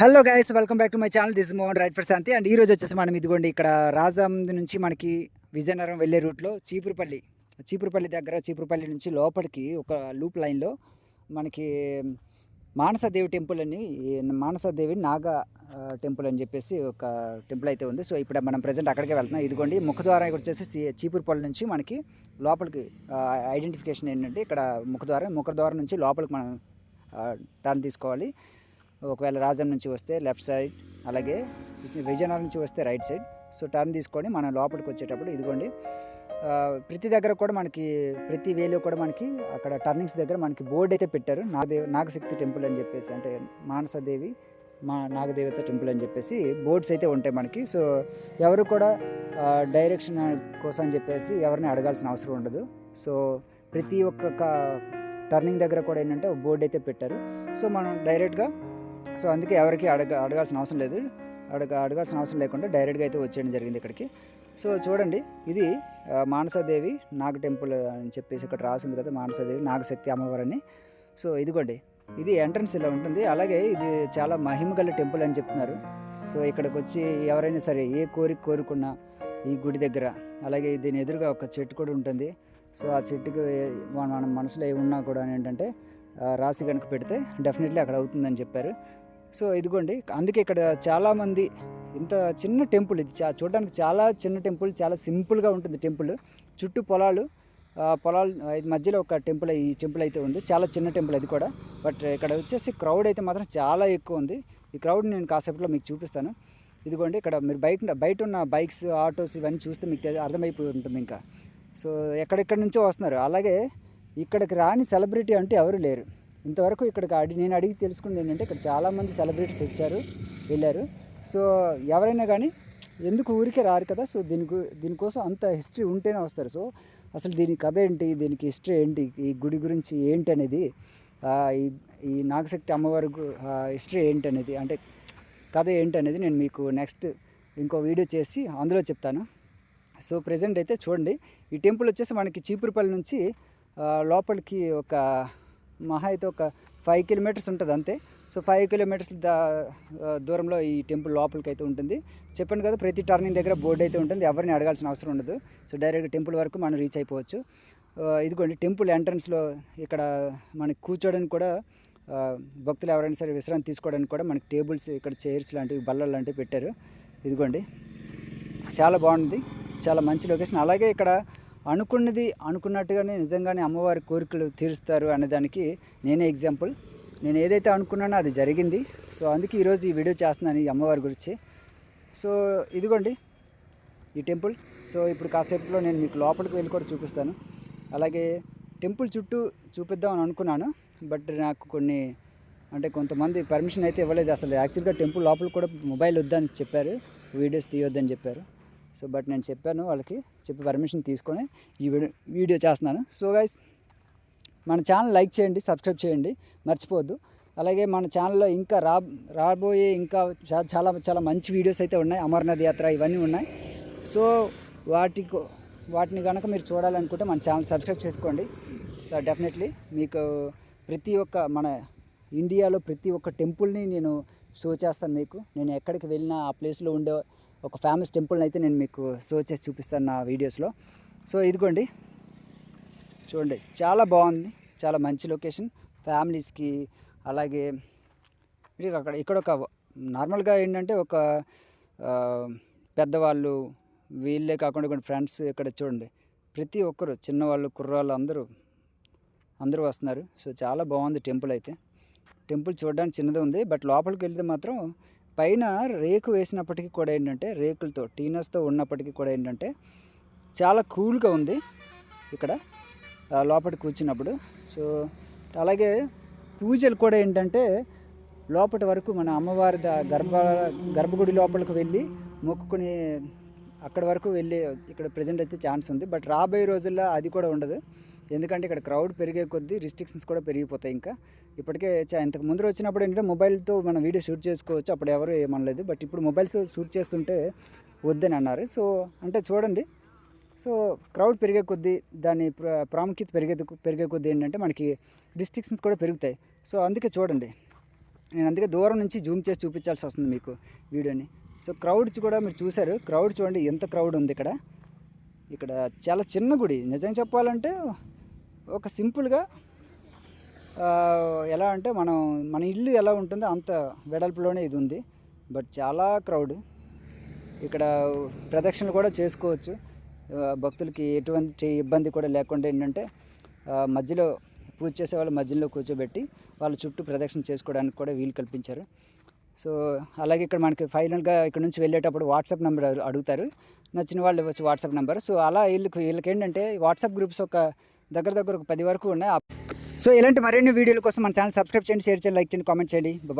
Hello guys welcome back to my channel. This Mohan right Prashanti and ఈ రోజు వచ్చేసి మనం ఇదిగోండి ఇక్కడ రాజాంది నుంచి మనకి విజయనగరం వెళ్ళే రూట్లో చీపురుపల్లి. చీపురుపల్లి దగ్గర చీపురుపల్లి నుంచి లోపలికి ఒక లూప్ లైన్లో మనకి మానసదేవి టెంపుల్ అని మానసదేవి నాగ టెంపుల్ అని చెప్పేసి ఒక టెంపుల్ అయితే ఉంది. సో ఇప్పుడు మనం ప్రజెంట్ అక్కడికే వెళ్తున్నాం. ఇదిగోండి ముఖద్వారం వచ్చేసి చీపురుపల్లి నుంచి మనకి లోపలికి ఐడెంటిఫికేషన్ ఏంటంటే ఇక్కడ ముఖద్వారం ముఖద్వారం నుంచి లోపలికి మనం టర్న్ తీసుకోవాలి. ఒకవేళ రాజం నుంచి వస్తే లెఫ్ట్ సైడ్ అలాగే విజయనగరం నుంచి వస్తే రైట్ సైడ్. సో టర్న్ తీసుకొని మనం లోపలికి వచ్చేటప్పుడు ఇదిగోండి ప్రతి దగ్గర కూడా మనకి ప్రతి వేలో కూడా మనకి అక్కడ టర్నింగ్స్ దగ్గర మనకి బోర్డు అయితే పెట్టారు. నాగదేవి నాగశక్తి టెంపుల్ అని చెప్పేసి అంటే మానసదేవి మా నాగదేవత టెంపుల్ అని చెప్పేసి బోర్డ్స్ అయితే ఉంటాయి మనకి. సో ఎవరు కూడా డైరెక్షన్ కోసం అని చెప్పేసి ఎవరిని అడగాల్సిన అవసరం ఉండదు. సో ప్రతి ఒక్క టర్నింగ్ దగ్గర కూడా ఏంటంటే బోర్డు అయితే పెట్టారు. సో మనం డైరెక్ట్గా సో అందుకే ఎవరికి అడగ అడగాల్సిన అవసరం లేదు. అడగ అడగాల్సిన అవసరం లేకుండా డైరెక్ట్గా అయితే వచ్చేయడం జరిగింది ఇక్కడికి. సో చూడండి ఇది మానసదేవి మానసాదేవి నాగ టెంపుల్ అని చెప్పేసి ఇక్కడ రాసింది కదా మానసాదేవి నాగశక్తి అమ్మవారని సో ఇదిగోండి ఇది ఎంట్రన్స్ ఇలా ఉంటుంది. అలాగే ఇది చాలా మహిమ గల టెంపుల్ అని చెప్తున్నారు. సో ఇక్కడికి వచ్చి ఎవరైనా సరే ఏ కోరిక కోరుకున్నా ఈ గుడి దగ్గర అలాగే దీని ఎదురుగా ఒక చెట్టు కూడా ఉంటుంది. సో ఆ చెట్టుకు మన మనసులో ఏమున్నా కూడా ఏంటంటే రాసి కనుక పెడితే డెఫినెట్లీ అక్కడ అవుతుందని చెప్పారు. సో ఇదిగోండి అందుకే ఇక్కడ చాలామంది ఇంత చిన్న టెంపుల్ ఇది చా చూడడానికి చాలా చిన్న టెంపుల్ చాలా సింపుల్గా ఉంటుంది టెంపుల్. చుట్టూ పొలాలు పొలాలు ఇది మధ్యలో ఒక టెంపుల్ ఈ టెంపుల్ అయితే ఉంది. చాలా చిన్న టెంపుల్ అది కూడా. బట్ ఇక్కడ వచ్చేసి క్రౌడ్ అయితే మాత్రం చాలా ఎక్కువ ఉంది. ఈ క్రౌడ్ నేను కాసేపట్లో మీకు చూపిస్తాను. ఇదిగోండి ఇక్కడ మీరు బయట బయట ఉన్న బైక్స్ ఆటోస్ ఇవన్నీ చూస్తే మీకు అర్థమైపోయి ఉంటుంది ఇంకా. సో ఎక్కడెక్కడి నుంచో వస్తున్నారు. అలాగే ఇక్కడికి రాని సెలబ్రిటీ అంటే ఎవరు లేరు. ఇంతవరకు ఇక్కడికి అడి నేను అడిగి తెలుసుకుంది ఏంటంటే ఇక్కడ చాలామంది సెలబ్రిటీస్ వచ్చారు వెళ్ళారు. సో ఎవరైనా కానీ ఎందుకు ఊరికే రారు కదా? సో దీనికి దీనికోసం అంత హిస్టరీ ఉంటేనే వస్తారు. సో అసలు దీని కథ ఏంటి? దీనికి హిస్టరీ ఏంటి? ఈ గుడి గురించి ఏంటి అనేది ఈ ఈ నాగశక్తి అమ్మవారి హిస్టరీ ఏంటి అనేది అంటే కథ ఏంటి అనేది నేను మీకు నెక్స్ట్ ఇంకో వీడియో చేసి అందులో చెప్తాను. సో ప్రజెంట్ అయితే చూడండి. ఈ టెంపుల్ వచ్చేసి మనకి చీపురుపల్లి నుంచి లోపలికి ఒక మహా అయితే ఒక ఫైవ్ కిలోమీటర్స్ ఉంటుంది అంతే. సో ఫైవ్ కిలోమీటర్స్ దా దూరంలో ఈ టెంపుల్ లోపలికి అయితే ఉంటుంది. చెప్పాను కదా ప్రతి టర్నింగ్ దగ్గర బోర్డు అయితే ఉంటుంది. ఎవరిని అడగాల్సిన అవసరం ఉండదు. సో డైరెక్ట్ టెంపుల్ వరకు మనం రీచ్ అయిపోవచ్చు. ఇదిగోండి టెంపుల్ ఎంట్రన్స్లో ఇక్కడ మనకి కూర్చోడానికి కూడా భక్తులు ఎవరైనా సరే విశ్రాంతి తీసుకోవడానికి కూడా మనకి టేబుల్స్ ఇక్కడ చైర్స్ లాంటివి బల్లలు లాంటివి పెట్టారు. ఇదిగోండి చాలా బాగుంది. చాలా మంచి లొకేషన్. అలాగే ఇక్కడ అనుకున్నది అనుకున్నట్టుగానే నిజంగానే అమ్మవారి కోరికలు తీరుస్తారు అనేదానికి నేనే ఎగ్జాంపుల్. నేను ఏదైతే అనుకున్నానో అది జరిగింది. సో అందుకే ఈరోజు ఈ వీడియో చేస్తున్నాను ఈ అమ్మవారి గురించి. సో ఇదిగోండి ఈ టెంపుల్. సో ఇప్పుడు కాసేపులో నేను మీకు లోపలికి వెళ్ళి కూడా చూపిస్తాను. అలాగే టెంపుల్ చుట్టూ చూపిద్దాం అని అనుకున్నాను. బట్ నాకు కొన్ని అంటే కొంతమంది పర్మిషన్ అయితే ఇవ్వలేదు. అసలు యాక్చువల్గా టెంపుల్ లోపల కూడా మొబైల్ వద్దని చెప్పారు. వీడియోస్ తీయొద్దని చెప్పారు. సో బట్ నేను చెప్పాను వాళ్ళకి చెప్పి పర్మిషన్ తీసుకొని ఈ వీడియో వీడియో చేస్తున్నాను. సో గైస్ మన ఛానల్ లైక్ చేయండి సబ్స్క్రైబ్ చేయండి మర్చిపోవద్దు. అలాగే మన ఛానల్లో ఇంకా రా రాబోయే ఇంకా చాలా చాలా మంచి వీడియోస్ అయితే ఉన్నాయి. అమర్నాథ్ యాత్ర ఇవన్నీ ఉన్నాయి. సో వాటి వాటిని కనుక మీరు చూడాలనుకుంటే మన ఛానల్ సబ్స్క్రైబ్ చేసుకోండి. సో డెఫినెట్లీ మీకు ప్రతి ఒక్క మన ఇండియాలో ప్రతి ఒక్క టెంపుల్ని నేను షో చేస్తాను మీకు. నేను ఎక్కడికి వెళ్ళినా ఆ ప్లేస్లో ఉండే ఒక ఫేమస్ టెంపుల్ని అయితే నేను మీకు షో చేసి చూపిస్తాను నా వీడియోస్లో సో ఇదిగోండి. చూడండి చాలా బాగుంది. చాలా మంచి లొకేషన్ ఫ్యామిలీస్కి అలాగే అక్కడ ఇక్కడ ఒక నార్మల్గా ఏంటంటే ఒక పెద్దవాళ్ళు వీళ్ళే కాకుండా కొన్ని ఫ్రెండ్స్ ఇక్కడ చూడండి. ప్రతి ఒక్కరు చిన్నవాళ్ళు కుర్రాళ్ళు అందరూ అందరూ వస్తున్నారు. సో చాలా బాగుంది టెంపుల్ అయితే. టెంపుల్ చూడడానికి చిన్నది ఉంది. బట్ లోపలికి వెళ్తే మాత్రం పైన రేకు వేసినప్పటికీ కూడా ఏంటంటే రేకులతో టీనస్తో ఉన్నప్పటికీ కూడా ఏంటంటే చాలా కూల్గా ఉంది ఇక్కడ లోపల కూర్చున్నప్పుడు. సో అలాగే పూజలు కూడా ఏంటంటే లోపటి వరకు మన అమ్మవారి ద- గర్భ గర్భగుడి లోపలికి వెళ్ళి మొక్కుకుని అక్కడ వరకు వెళ్ళి ఇక్కడ ప్రజెంట్ అయితే ఛాన్స్ ఉంది. బట్ రాబోయే రోజుల్లో అది కూడా ఉండదు. ఎందుకంటే ఇక్కడ క్రౌడ్ పెరిగే కొద్దీ రిస్ట్రిక్షన్స్ కూడా పెరిగిపోతాయి ఇంకా. ఇప్పటికే చా- ఇంతకు ముందు వచ్చినప్పుడు ఏంటంటే మొబైల్తో మనం వీడియో షూట్ చేసుకోవచ్చు అప్పుడు ఎవరు ఏమనలేదు. బట్ ఇప్పుడు మొబైల్స్ షూట్ చేస్తుంటే వద్దని అన్నారు. సో అంటే చూడండి. సో క్రౌడ్ పెరిగే కొద్దీ దాని ప్రాముఖ్యత పెరిగే పెరిగే కొద్దీ ఏంటంటే మనకి రిస్ట్రిక్షన్స్ కూడా పెరుగుతాయి. సో అందుకే చూడండి. నేను అందుకే దూరం నుంచి జూమ్ చేసి చూపించాల్సి వస్తుంది మీకు వీడియోని. సో క్రౌడ్స్ కూడా మీరు చూశారు. క్రౌడ్ చూడండి ఎంత క్రౌడ్ ఉంది ఇక్కడ. ఇక్కడ చాలా చిన్న గుడి. నిజంగా చెప్పాలంటే ఒక సింపుల్గా ఎలా అంటే మనం మన ఇల్లు ఎలా ఉంటుందో అంత వెడల్పులోనే ఇది ఉంది. బట్ చాలా క్రౌడ్. ఇక్కడ ప్రదక్షిణలు కూడా చేసుకోవచ్చు. భక్తులకి ఎటువంటి ఇబ్బంది కూడా లేకుండా ఏంటంటే మధ్యలో పూజ చేసే వాళ్ళు మధ్యలో కూర్చోబెట్టి వాళ్ళ చుట్టూ ప్రదక్షిణ చేసుకోవడానికి కూడా వీలు కల్పించారు. సో అలాగే ఇక్కడ మనకి ఫైనల్గా ఇక్కడ నుంచి వెళ్ళేటప్పుడు వాట్సాప్ నెంబర్ అడుగుతారు. నచ్చిన వాళ్ళు వచ్చి వాట్సాప్ నెంబర్. సో అలా వీళ్ళకి వీళ్ళకి ఏంటంటే వాట్సాప్ గ్రూప్స్ ఒక దగ్గర దగ్గర ఒక పది వరకు ఉన్నాయి. సో ఇలాంటి మరిన్ని వీడియోల కోసం మన ఛానల్ సబ్స్క్రైబ్ చేయండి షేర్ చేయండి లైక్ చేయండి కామెంట్ చేయండి. బాయ్